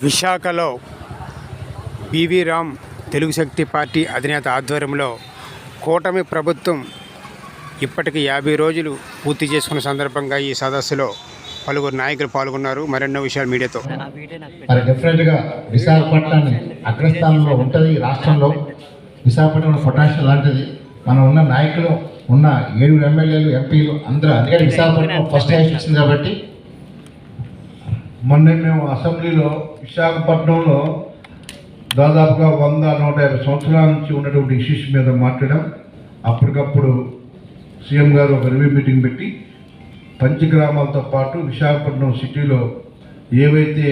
విశాఖలో PV Ram Telugu Shakti party అధినేత ఆధ్వర్యంలో కూటమి ప్రభుత్వం ఇప్పటికి యాభై రోజులు పూర్తి చేసుకున్న సందర్భంగా ఈ సదస్సులో పలువురు నాయకులు పాల్గొన్నారు. మరెన్నో విషయాలు మీడియాతో. మరి డెఫినెట్గా విశాఖపట్నాన్ని అగ్రస్థానంలో ఉంటుంది రాష్ట్రంలో. విశాఖపట్నం పొటాషియం లాంటిది. మనం ఉన్న నాయకులు ఉన్న ఏడుగురు ఎమ్మెల్యేలు ఎంపీలు అందరూ అందుకని విశాఖపట్నం ఫస్ట్ హైస్ట్ వచ్చింది కాబట్టి మొన్న మేము అసెంబ్లీలో విశాఖపట్నంలో దాదాపుగా వంద నూట యాభై సంవత్సరాల నుంచి ఉన్నటువంటి ఇష్యూస్ మీద మాట్లాడాం. అప్పటికప్పుడు సీఎం గారు ఒక రివ్యూ మీటింగ్ పెట్టి పంచగ్రామాలతో పాటు విశాఖపట్నం సిటీలో ఏవైతే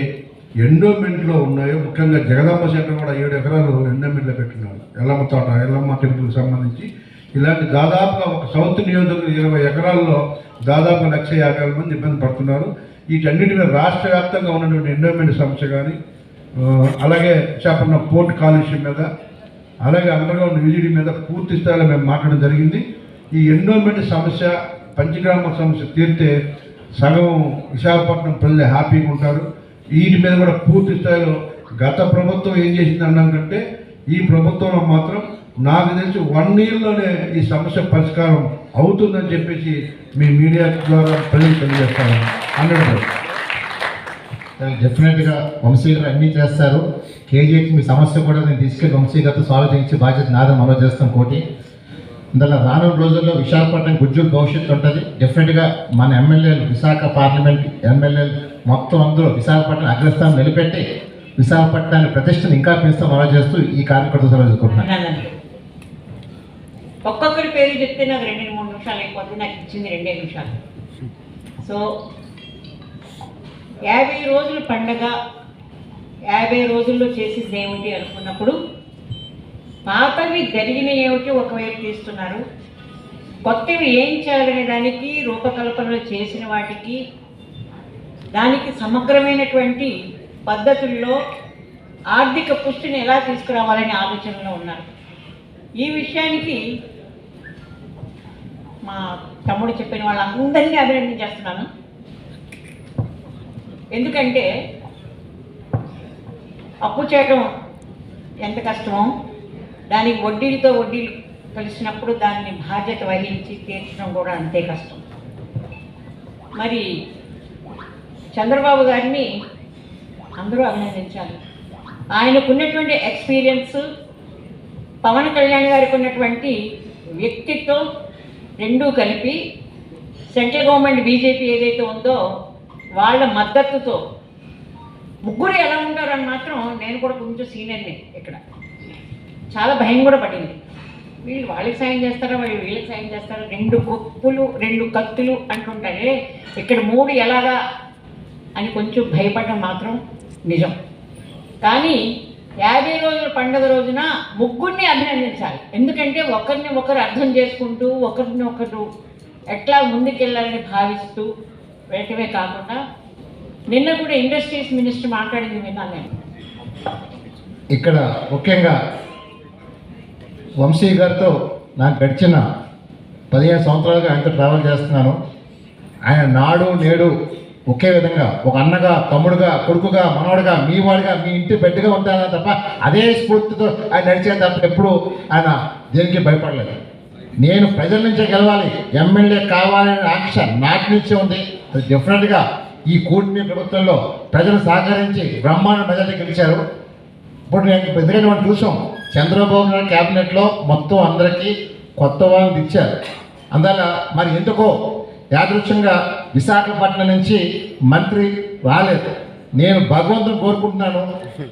ఎండోమెంట్లో ఉన్నాయో ముఖ్యంగా జగదాంబ సెంటర్ కూడా ఏడు ఎకరాలు ఎండోమెంట్లో పెట్టినాడు ఎల్లమ్మ తోట ఎల్లమ్మ టెంపుల్కి సంబంధించి. ఇలాంటి దాదాపుగా ఒక సౌత్ నియోజకవర్గం ఇరవై ఎకరాల్లో దాదాపు లక్ష యాభై వేల మంది ఇబ్బంది పడుతున్నారు. వీటన్నిటి మీద రాష్ట్ర వ్యాప్తంగా ఉన్నటువంటి ఎండోమెంట్ సమస్య కానీ అలాగే చేపన్న పోర్ట్ కాలుష్యం మీద అలాగే అండర్గ్రౌండ్ విజిడి మీద పూర్తి స్థాయిలో మేము మాట్లాడడం జరిగింది. ఈ ఎండోమెంట్ సమస్య పంచగ్రామ సమస్య తీరితే సగం విశాఖపట్నం ప్రజలు హ్యాపీగా ఉంటారు. వీటి మీద కూడా పూర్తి స్థాయిలో గత ప్రభుత్వం ఏం చేసింది అన్నాం కంటే ఈ ప్రభుత్వంలో మాత్రం నాకు తెలిసి వన్ ఇయర్లోనే ఈ సమస్య పరిష్కారం అవుతుందని చెప్పేసి మీ మీడియా ద్వారా ప్రజలు తెలియజేస్తాను హండ్రెడ్ డెఫినెట్గా వంశీ గారు అన్నీ చేస్తారు. కేజీకి మీ సమస్య కూడా నేను తీసుకెళ్ళి వంశీ గారితో సాల్వ్ చేయించి బాధ్యత నాదని మనం చేస్తాం కోటి. ఇందులో రానున్న రోజుల్లో విశాఖపట్నం ఉజ్వల భవిష్యత్తు ఉంటుంది. డెఫినెట్గా మన ఎమ్మెల్యేలు విశాఖ పార్లమెంట్ ఎమ్మెల్యేలు మొత్తం అందరూ విశాఖపట్నం అగ్రస్థానం నిలబెట్టి విశాఖపట్నాన్ని ప్రతిష్టను ఇంకా పెంచుతూ మనం చేస్తూ ఈ కార్యకర్త చదువుకుంటున్నాను ఒక్కొక్కరి పేరు చెప్తే నాకు రెండు మూడు నిమిషాలు అయిపోతుంది నాకు ఇచ్చింది రెండే నిమిషాలు. సో యాభై రోజుల పండగ యాభై రోజుల్లో చేసేది ఏమిటి అనుకున్నప్పుడు పాతవి జరిగిన ఏమిటి ఒకవైపు తీస్తున్నారు. కొత్తవి ఏం చేయాలనే దానికి రూపకల్పనలు చేసిన వాటికి దానికి సమగ్రమైనటువంటి పద్ధతుల్లో ఆర్థిక పుష్టిని ఎలా తీసుకురావాలనే ఆలోచనలో ఉన్నారు. ఈ విషయానికి మా తమ్ముడు చెప్పిన వాళ్ళందరినీ అభినందించేస్తున్నాను. ఎందుకంటే అప్పు చేయడం ఎంత కష్టమో దానికి వడ్డీలతో వడ్డీలు కలిసినప్పుడు దాన్ని బాధ్యత వహించి తీర్చడం కూడా అంతే కష్టం. మరి చంద్రబాబు గారిని అందరూ అభినందించాలి. ఆయనకున్నటువంటి ఎక్స్పీరియన్స్ పవన్ కళ్యాణ్ గారికి ఉన్నటువంటి వ్యక్తిత్వం రెండూ కలిపి సెంట్రల్ గవర్నమెంట్ బీజేపీ ఏదైతే ఉందో వాళ్ళ మద్దతుతో. ముగ్గురు ఎలా ఉంటారని మాత్రం నేను కూడా కొంచెం సీనియర్ని ఇక్కడ. చాలా భయం కూడా పడింది. వీళ్ళు వాళ్ళకి సాయం చేస్తారా వాళ్ళు వీళ్ళకి సాయం చేస్తారా? రెండు గొప్పులు రెండు కత్తులు అంటుంటారే ఇక్కడ మూడు ఎలాగా అని కొంచెం భయపడడం మాత్రం నిజం. కానీ యాభై రోజుల పండుగ రోజున ముగ్గురిని అభినందించాలి. ఎందుకంటే ఒకరిని ఒకరు అర్థం చేసుకుంటూ ఒకరిని ఒకరు ఎట్లా ముందుకెళ్ళాలని భావిస్తూ వేయటమే కాకుండా నిన్న కూడా ఇండస్ట్రీస్ మినిస్టర్ మాట్లాడింది విన్నాను నేను. ఇక్కడ ముఖ్యంగా వంశీ గారితో నాకు గడిచిన పదిహేను సంవత్సరాలుగా ఆయనతో ట్రావెల్ చేస్తున్నాను. ఆయన నాడు నేడు ఒకే విధంగా ఒక అన్నగా తమ్ముడుగా కొడుకుగా మనవడుగా మీ వాడిగా మీ ఇంటి బిడ్డగా ఉంటానని తప్ప అదే స్ఫూర్తితో ఆయన నడిచే తప్ప ఎప్పుడు ఆయన దేనికి భయపడలేదు. నేను ప్రజల నుంచే గెలవాలి. ఎమ్మెల్యే కావాలనే ఆంక్ష నాటి నుంచే ఉంది. అది డెఫినెట్గా ఈ కూటమి ప్రభుత్వంలో ప్రజలు సహకరించి బ్రహ్మాండ ప్రజలు గెలిచారు. ఇప్పుడు నేను ఎందుకంటే మనం చూసాం చంద్రబాబు నాయుడు క్యాబినెట్లో మొత్తం అందరికీ కొత్త వాళ్ళని ఇచ్చారు అందువల్ల మరి ఎందుకో యాదృచ్ఛంగా విశాఖపట్నం నుంచి మంత్రి రాలేదు. నేను భగవంతుని కోరుకుంటున్నాను.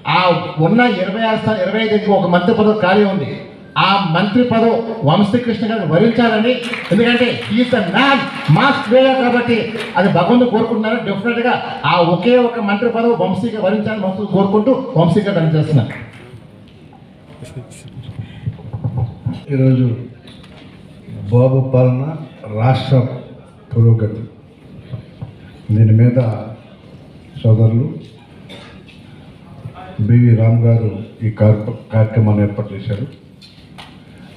ఆ ఉన్న ఇరవై ఆరు స్థానం ఇరవై ఐదుకి ఒక మంత్రి పదవి ఖాళీ ఉంది. ఆ మంత్రి పదవి వంశీకృష్ణ గారిని వరించాలని. ఎందుకంటే ఈజ్ ద మ్యాన్ మాస్ వేయర్ కాబట్టి అది భగవంతుడు కోరుకుంటున్నారు. డెఫినెట్గా ఆ ఒకే ఒక మంత్రి పదవి వంశీగా వరించాలని వంశీ కోరుకుంటూ వంశీగా పనిచేస్తున్నాను ఈరోజు బాబు పాలన రాష్ట్ర పురోగతి. దీని మీద సోదరులు బివి రామ్ గారు ఈ కార్యక్రమాన్ని ఏర్పాటు చేశారు.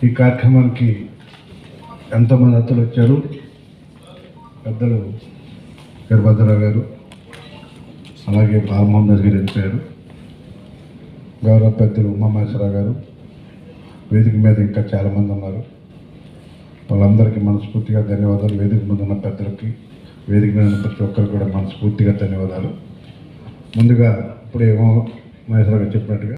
ఈ కార్యక్రమానికి ఎంతోమంది అత్తలు వచ్చారు. పెద్దలు వీరభద్రరావు గారు అలాగే బాలమోహన్ దాస్ గారు గౌరవ పెద్దలు ఉమామహేశ్వరరావు గారు వేదిక మీద ఇంకా చాలామంది ఉన్నారు. వాళ్ళందరికీ మనస్ఫూర్తిగా ధన్యవాదాలు. వేదిక మీద ఉన్న పెద్దలకి వేదిక మీద ఉన్న ప్రతి ఒక్కరికి కూడా మనస్ఫూర్తిగా ధన్యవాదాలు. ముందుగా ఇప్పుడేమో మహేశ్వరరావు చెప్పినట్టుగా